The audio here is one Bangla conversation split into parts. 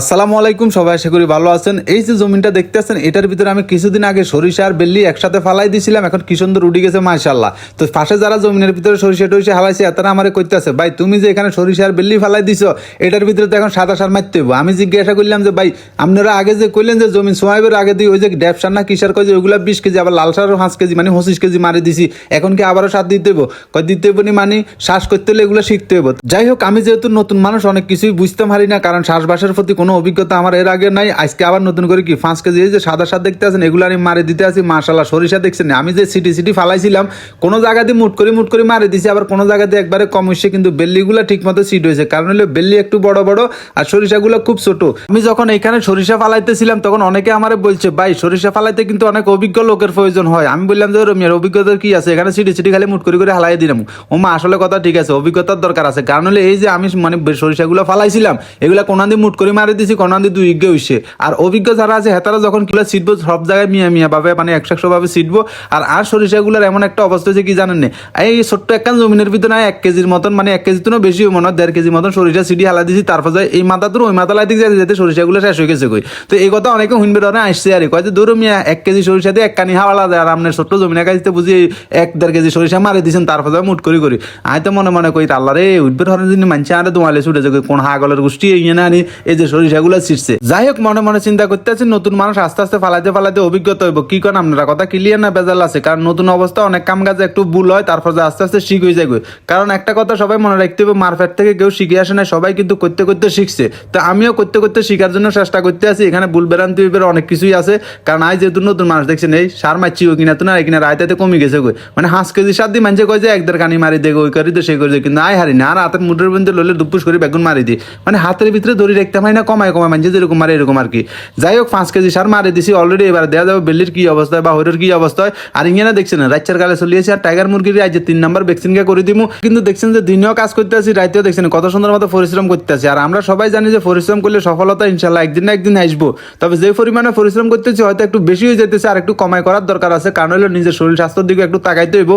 আসসালামু আলাইকুম, সবাই আশা করি ভালো আছেন। এই যে জমিটা দেখতে আছেন, এটার ভিতরে আমি কিছুদিন আগে সরিষা আর বেল্লি একসাথে ফালাই দিছিলাম, এখন কি সুন্দর উঠে গেছে মাশাল্লাহ তো পাশে যারা জমিনের ভিতরে সরিষা টরিষা হালাইছে, তারা আমার কইতেছে, ভাই, তুমি যে এখানে সরিষা আর বেল্লি ফালাই দিছো, এটার ভিতরে তো এখন সাদা সার মারতে হইবো। আমি জিজ্ঞাসা করলাম যে, ভাই, আপনারা আগে যে কইলেন যে জমিন সোয়াইবের আগে দিয়ে ওই যে ড্যাপসার না কিসার কয় ওইগুলা বিশ কেজি, আবার লাল সারও পাঁচ কেজি মানে পঁচিশ কেজি মারি দিছি, এখন কি আবারও সার দিতে হইব? কয়, দিতে হইব নি মানে শ্বাস করতে হলে এগুলো শিখতে হইব। যাই হোক, আমি যেহেতু নতুন মানুষ, অনেক কিছুই বুঝতে পারি না, কারণ শ্বাসবাসের প্রতি কোনো অভিজ্ঞতা আমার এর আগে নাই, আজকে আবার নতুন করে কি, পাঁচ কেজি এই যে সাদা সার দেখতে আছেন, এগুলো আমি মারি দিতে আছি মাশাল্লাহ সরিষা দেখছেন আমি যে সিটি সিটি ফালাইছিলাম, কোনো জায়গা দিয়ে মুট করে মুট করে মারি দিছি, আবার কোনো জায়গা দিয়ে একবারে কম হচ্ছে কিন্তু বেল্লিগুলো ঠিক মতো সিট হয়েছে কারণ হলো বেল্লি একটু বড় বড়, আর সরিষাগুলো খুব ছোট। আমি যখন এখানে সরিষা ফালাইতেছিলাম, তখন অনেকে আমার বলছে, ভাই, সরিষা ফালাইতে কিন্তু অনেক অভিজ্ঞ লোকের প্রয়োজন হয়। আমি বললাম যে রমিয়ার অভিজ্ঞতা কি আছে? এখানে সিটি সিটি খালি মুট করে করে হালাই দিলাম। ও মা আসলে কথা ঠিক আছে, অভিজ্ঞতার দরকার আছে। কারণ হলে এই যে আমি মানে সরিষাগুলো ফালাইছিলাম, এগুলা কোনান দিয়ে মুট করে মারি দিছি কোনান দিয়ে দুই ইগে হইছে আর অভিজ্ঞ যারা আছে হেতারা যখন কিলা ছিটবো সব জায়গায় মিয়া মিয়া ভাবে মানে একশো একশো ভাবে ছিটবো আর আর সরিষাগুলোর এমন একটা অবস্থা হচ্ছে কি জানেন? না এই ছোট্ট একখান জমিনের ভিতরে এক কেজির মতন মানে এক কেজি তো বেশি মনে হয় দেড় কেজি মতন সরিষা সিডি হালা দিছি তারপর যায় এই মাথা তোর ওই মাথা লাই দিকে যেতে সরিষাগুলো শেষ হয়ে গেছে কই তো এই কথা অনেকে হুইনবে ধরে আসছে আর কয় যে দূর মিয়া, এক কেজি সরিষা দিয়ে এক কানি হাওয়ালা দেয় আর আপনার ছোট্ট জমিনের কাছে বুঝি এক দেড় কেজি সরিষা মারি দিয়েছেন তারপর যায় মুট করি করি আমি তো মনে মনে কই আল্লাহ উঠবে ধরেন যিনি মানছে আরে তোমালে ছুটে যাবে কোন হাগলের গোষ্ঠী ইয়ে না এই যে সরিষাগুলো ছিটছে যাই হোক, মনে মনে চিন্তা করতে আছি নতুন মানুষ আস্তে আস্তে ফালাইতে ফালাইতে অভিজ্ঞতা হইব। কি করেন আপনারা, কথা ক্লিয়ার না বেজাল আছে? কারণ নতুন অবস্থা, অনেক কাম কাজে একটু ভুল হয়, তারপর যে আস্তে আস্তে শিখ হয়ে যায় কারণ একটা কথা সবাই মনে রাখতে হবে মারফেট থেকে কেউ শিখে আসে না সবাই কিন্তু করতে করতে শিখছে। তো আমিও করতে করতে শিখার জন্য চেষ্টা করতে আছি, এখানে ভুল হইবে অনেক কিছুই আছে। কারণ আজ যেহেতু নতুন মানুষ দেখছেন, এই সার মারছি ও কিনা, তো না কিনা রায়তাতে কমে গেছে গো মানে হাঁস কেজি সাত দিয়ে মানছে কয় যে, এক দেড় কানি মারি দেগে ওই করি তো সেই করে কিন্তু আয় হারি না, আর হাতের মুঠের মধ্যে ললে দুপুস করে বেগুন মারি দিই মানে হাতের ভিতরে ধরে রাখতে হয় না কমায় কমায় মানছে যেরকম মারে এরকম আর কি। যাই হোক পাঁচ কেজি সার মারি দিছি অলরেডি এবার দেওয়া যাবে বেল্লির কি অবস্থা, বা হরের কি অবস্থা। আর ইংনে দেখছেন রাইচার গালে চলিয়েছে আর টাইগার মুরগির আজ তিন নাম্বার ভ্যাকসিনকে করে দিমু। কিন্তু দেখছেন যে দিনেও কাজ করতে আছি, রাইতেও দেখছেন কত সুন্দর মতো পরিশ্রম করতে আছি। আর আমরা সবাই জানি যে পরিশ্রম করলে সফলতা ইনশাল্লাহ একদিন না একদিন আসব। তবে যে পরিমাণে পরিশ্রম করতেছি, হয়তো একটু বেশি হয়ে যেতেছে, আর একটু কমাই করার দরকার আছে। কারণ হলো নিজের শরীর স্বাস্থ্যের দিকে একটু তাকাইতে হইব।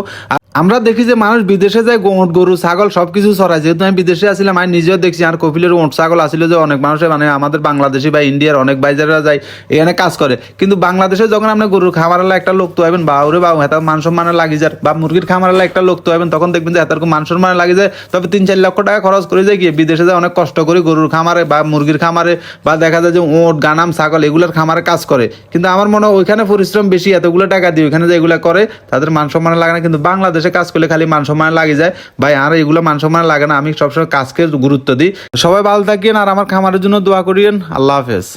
আমরা দেখি যে মানুষ বিদেশে যায় গোট গরু, ছাগল, সবকিছু ছড়ায়। যেহেতু আমি বিদেশে আসছিলাম আমি নিজেও দেখছি, আর কপিলের ওট ছাগল আসছিল যে অনেক মানুষের মানে আমাদের বাংলাদেশি বা ইন্ডিয়ার অনেক বাইজাররা যায়, এখানে কাজ করে। কিন্তু বাংলাদেশে যখন আপনি গরুর খামারালা একটা লোক তো হবেন, বা ওরে বা হেতা মান সম্মানে লাগি যায়, বা মুরগির খামারালা একটা লোক তো হবেন, তখন দেখবেন যে হেতার মান সম্মানে লাগি যায়। তবে তিন চার লক্ষ টাকা খরচ করে যায় গিয়ে বিদেশে যায় অনেক কষ্ট করে গরুর খামারে বা মুরগির খামারে, বা দেখা যায় যে ওট গানাম, ছাগল, এগুলোর খামারে কাজ করে। কিন্তু আমার মনে হয় ওইখানে পরিশ্রম বেশি, এতগুলো টাকা দিয়ে ওইখানে যে এগুলো করে, তাদের মান সম্মানে লাগে না। কিন্তু বাংলাদেশে কাজ করলে খালি মান সম্মান লাগে যায়। ভাই, আর এগুলো মান সম্মান লাগে না। আমি সবসময় কাজকে গুরুত্ব দিই। সবাই ভালো থাকেন আর আমার খামারের জন্য দোয়া করিয়েন। আল্লাহ হাফেজ।